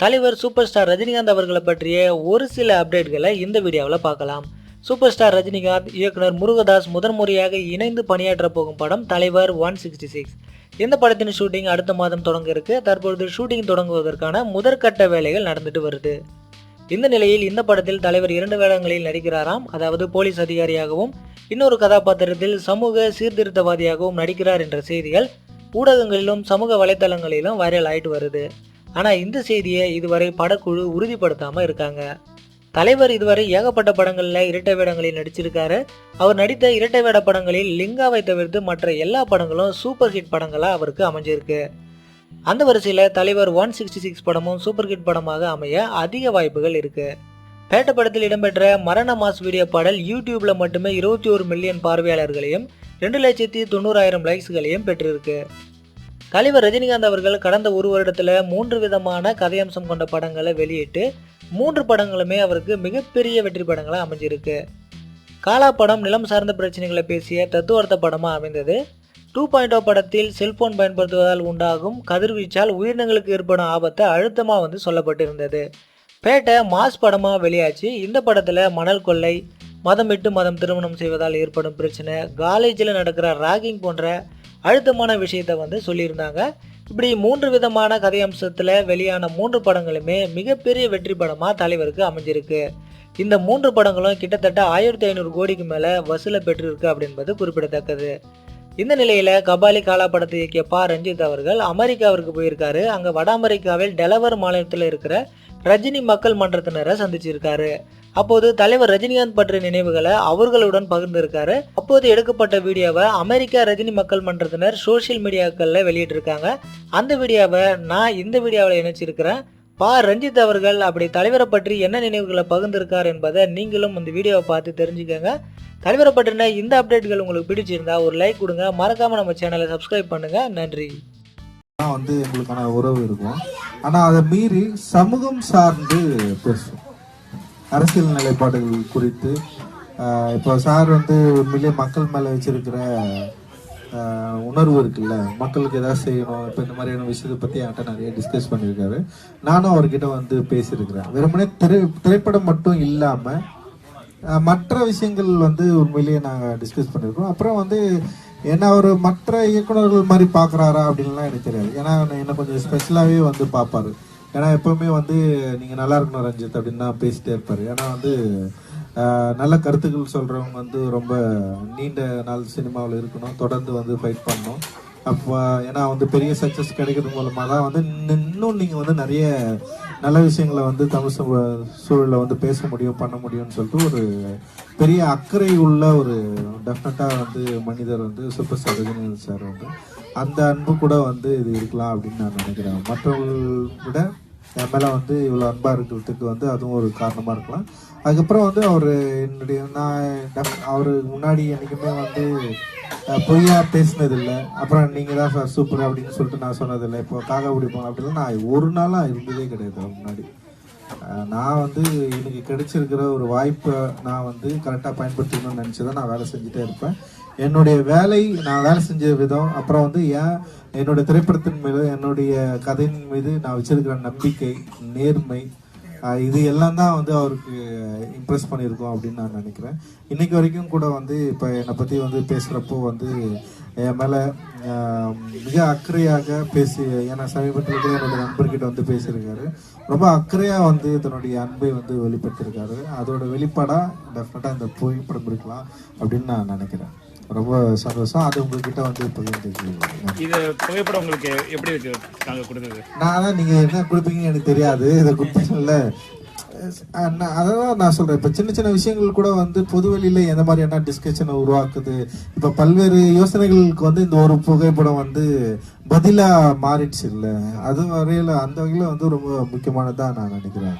தலைவர் super star Rajinikanth அவர்களை பற்றிய ஒரு சில அப்டேட்களை இந்த வீடியோவில் பார்க்கலாம். சூப்பர் ஸ்டார் ரஜினிகாந்த் இயக்குனர் முருகதாஸ் முதன்முறையாக இணைந்து பணியாற்ற போகும் படம் தலைவர் ஒன் சிக்ஸ்டி சிக்ஸ் இந்த படத்தின் ஷூட்டிங் அடுத்த மாதம் தொடங்க இருக்கு. தற்பொழுது ஷூட்டிங் தொடங்குவதற்கான முதற்கட்ட வேலைகள் நடந்துட்டு வருது. இந்த நிலையில் இந்த படத்தில் தலைவர் இரண்டு வேடங்களில் நடிக்கிறாராம். அதாவது போலீஸ் அதிகாரியாகவும் இன்னொரு கதாபாத்திரத்தில் சமூக சீர்திருத்தவாதியாகவும் நடிக்கிறார் என்ற செய்திகள் ஊடகங்களிலும் சமூக வலைத்தளங்களிலும் வைரல் ஆயிட்டு வருது. ஆனால் இந்த செய்தியை இதுவரை படக்குழு உறுதிப்படுத்தாமல் இருக்காங்க. தலைவர் இதுவரை ஏகப்பட்ட படங்களில் இரட்டை வேடங்களில் நடிச்சிருக்காரு. அவர் நடித்த இரட்டை வேட படங்களில் லிங்காவை தவிர்த்து மற்ற எல்லா படங்களும் சூப்பர் ஹிட் படங்களாக அவருக்கு அமைஞ்சிருக்கு. அந்த வரிசையில் தலைவர் ஒன் சிக்ஸ்டி சிக்ஸ் படமும் சூப்பர் ஹிட் படமாக அமைய அதிக வாய்ப்புகள் இருக்குது பேட்ட படத்தில் இடம்பெற்ற மரண மாஸ் வீடியோ பாடல் யூடியூப்பில் மட்டுமே இருபத்தி ஒரு மில்லியன் பார்வையாளர்களையும் ரெண்டு லட்சத்தி தொண்ணூறாயிரம் லைக்ஸ்களையும் பெற்றிருக்கு. தலைவர் ரஜினிகாந்த் அவர்கள் கடந்த ஒரு வருடத்தில் மூன்று விதமான கதையம்சம் கொண்ட படங்களை வெளியிட்டு மூன்று படங்களுமே அவருக்கு மிகப்பெரிய வெற்றி படங்களாக அமைஞ்சிருக்கு. காலா படம் நிலம் சார்ந்த பிரச்சனைகளை பேசிய தத்துவார்த்த படமாக அமைந்தது. டூ பாயிண்ட் ஓ படத்தில் செல்போன் பயன்படுத்துவதால் உண்டாகும் கதிர்வீச்சால் உயிரினங்களுக்கு ஏற்படும் ஆபத்தை அழுத்தமாக வந்து சொல்லப்பட்டிருந்தது. பேட்டை மாஸ் படமாக வெளியாச்சு. இந்த படத்தில் மணல் கொள்ளை மதம் விட்டு மதம் திருமணம் செய்வதால் ஏற்படும் பிரச்சனை காலேஜில் நடக்கிற ராகிங் போன்ற அழுத்தமான விஷயத்தை வந்து சொல்லியிருந்தாங்க. இப்படி மூன்று விதமான கதை அம்சத்தில் வெளியான மூன்று படங்களுமே மிகப்பெரிய வெற்றி படமாக தலைவருக்கு அமைஞ்சிருக்கு. இந்த மூன்று படங்களும் கிட்டத்தட்ட ஆயிரத்தி ஐநூறு கோடிக்கு மேலே வசூலை பெற்றிருக்கு அப்படின்பது குறிப்பிடத்தக்கது. இந்த நிலையில் கபாலி காலா படத்தை இயக்கிய பா. ரஞ்சித் அவர்கள் அமெரிக்காவிற்கு போயிருக்காரு. அங்கே வட அமெரிக்காவில் டெலவர் மாநிலத்தில் இருக்கிற ரஜினி மக்கள் மன்றத்தினரை சந்திச்சிருக்காரு. அப்போது தலைவர் ரஜினிகாந்த் பற்றிய நினைவுகளை அவர்களுடன் பகிர்ந்திருக்காரு. அப்போது எடுக்கப்பட்ட வீடியோவை அமெரிக்கா ரஜினி மக்கள் மன்றத்தினர் சோஷியல் மீடியாக்களில் வெளியிட்டிருக்காங்க. அந்த வீடியோவை நான் இந்த வீடியோவில் இணைச்சிருக்கிறேன். பா. ரஞ்சித் அவர்கள் அப்படி தலைவரை பற்றி என்ன நினைவுகளை பகிர்ந்திருக்கார் என்பதை நீங்களும் இந்த வீடியோவை பார்த்து தெரிஞ்சுக்கோங்க. தலைவரை பற்றின இந்த அப்டேட்கள் உங்களுக்கு பிடிச்சிருந்தா ஒரு லைக் கொடுங்க. மறக்காமல் நம்ம சேனலை சப்ஸ்கிரைப் பண்ணுங்கள் நன்றி. தான் வந்து எங்களுக்கான உறவு இருக்கும். ஆனால் அதை மீறி சமூகம் சார்ந்து பேசும் அரசியல் நிலைப்பாடுகள் குறித்து இப்போ சார் வந்து உண்மையிலேயே மக்கள் மேலே வச்சிருக்கிற உணர்வு இருக்குல்ல? மக்களுக்கு ஏதாவது செய்யணும். இப்போ இந்த மாதிரியான விஷயத்தை பற்றி என்கிட்ட நிறைய டிஸ்கஸ் பண்ணியிருக்காரு. நானும் அவர்கிட்ட வந்து பேசியிருக்கிறேன். வெறுமனே திரை திரைப்படம் மட்டும் இல்லாமல் மற்ற விஷயங்கள் வந்து உண்மையிலேயே நாங்கள் டிஸ்கஸ் பண்ணியிருக்கோம். அப்புறம் வந்து ஏன்னா அவர் மற்ற இயக்குனர்கள் மாதிரி பார்க்குறாரா அப்படின்லாம் எனக்கு தெரியாது. ஏன்னா என்ன கொஞ்சம் ஸ்பெஷலாகவே வந்து பார்ப்பாரு. ஏன்னா எப்போவுமே வந்து நீங்கள் நல்லா இருக்கணும் ரஞ்சித் அப்படின்னு தான் பேசிட்டே இருப்பார். ஏன்னா வந்து நல்ல கருத்துக்கள் சொல்கிறவங்க வந்து ரொம்ப நீண்ட நாள் சினிமாவில் இருக்கணும். தொடர்ந்து வந்து ஃபைட் பண்ணணும். அப்போ ஏன்னா வந்து பெரிய சக்ஸஸ் கிடைக்கிறது மூலமாக தான் வந்து இன்னும் நீங்கள் வந்து நிறைய நல்ல விஷயங்களை வந்து தமிழ் சமூக சூழலில் வந்து பேச முடியும் பண்ண முடியும்னு சொல்லிட்டு ஒரு பெரிய அக்கறை உள்ள ஒரு டெஃபினட்டாக வந்து மனிதர் வந்து சூப்பர் ஸ்டார் ரஜினிகாந்த் சார் வந்து அந்த அன்பு கூட வந்து இது இருக்கலாம் அப்படின்னு நான் நினைக்கிறேன். மற்றவர்கள் விட என் மேலே வந்து இவ்வளோ அன்பாக இருக்கிறதுக்கு வந்து அதுவும் ஒரு காரணமாக இருக்கலாம். அதுக்கப்புறம் வந்து அவர் என்னுடைய நான் அவர் முன்னாடி என்றைக்குமே வந்து பொய்யாக பொய்யா பேசினதில்லை. அப்புறம் நீங்கள் தான் சார் சூப்பர் அப்படின்னு சொல்லிட்டு நான் சொன்னதில்லை. இப்போ காக்கா பிடிப்போம் அப்படிலாம் நான் ஒரு நாளாக இருந்ததே கிடையாது முன்னாடி. நான் வந்து எனக்கு கிடைச்சிருக்கிற ஒரு வாய்ப்பை நான் வந்து கரெக்டாக பயன்படுத்திக்கணும்னு நினச்சி தான் நான் வேலை செஞ்சுட்டே இருப்பேன். என்னுடைய வேலை நான் வேலை செஞ்ச விதம் அப்புறம் வந்து ஏன் என்னுடைய திரைப்படத்தின் மீது என்னுடைய கதையின் மீது நான் வச்சிருக்கிற நம்பிக்கை நேர்மை இது எல்லாம் தான் வந்து அவருக்கு இம்ப்ரெஸ் பண்ணியிருக்கோம் அப்படின்னு நான் நினைக்கிறேன். இன்னைக்கு வரைக்கும் கூட வந்து இப்போ என்னை பற்றி வந்து பேசுகிறப்போ வந்து என் மேலே மிக அக்கறையாக பேசி ஏன்னா சமீபத்தில் கூட என்னோட நண்பர்கிட்ட வந்து பேசியிருக்காரு. ரொம்ப அக்கறையாக வந்து தன்னுடைய அன்பை வந்து வெளிப்படுத்தியிருக்காரு அதோட வெளிப்பாடாக டெஃபினட்டாக இந்த புகைப்படம் இருக்கலாம் அப்படின்னு நான் நினைக்கிறேன். ரொம்ப சந்தோஷம். அது உங்ககிட்ட வந்து பகிர்ந்துக்கிறேன். இது புகைப்படம் உங்களுக்கு எப்படி இருக்கு? நாங்க கொடுத்தது. நான் அதான் நீங்க என்ன கொடுப்பீங்கன்னு எனக்கு தெரியாது. இதை கொடுப்பீங்கல்ல. நான் அதை அதான் நான் சொல்றேன். இப்போ சின்ன சின்ன விஷயங்கள் கூட வந்து பொதுவெளியில எந்த மாதிரியான டிஸ்கஷனை உருவாக்குது? இப்போ பல்வேறு யோசனைகளுக்கு வந்து இந்த ஒரு புகைப்படம் வந்து பதிலாக மாறிடுச்சு இல்லை? அது வரையில அந்த வகையில் வந்து ரொம்ப முக்கியமானதாக நான் நினைக்கிறேன்.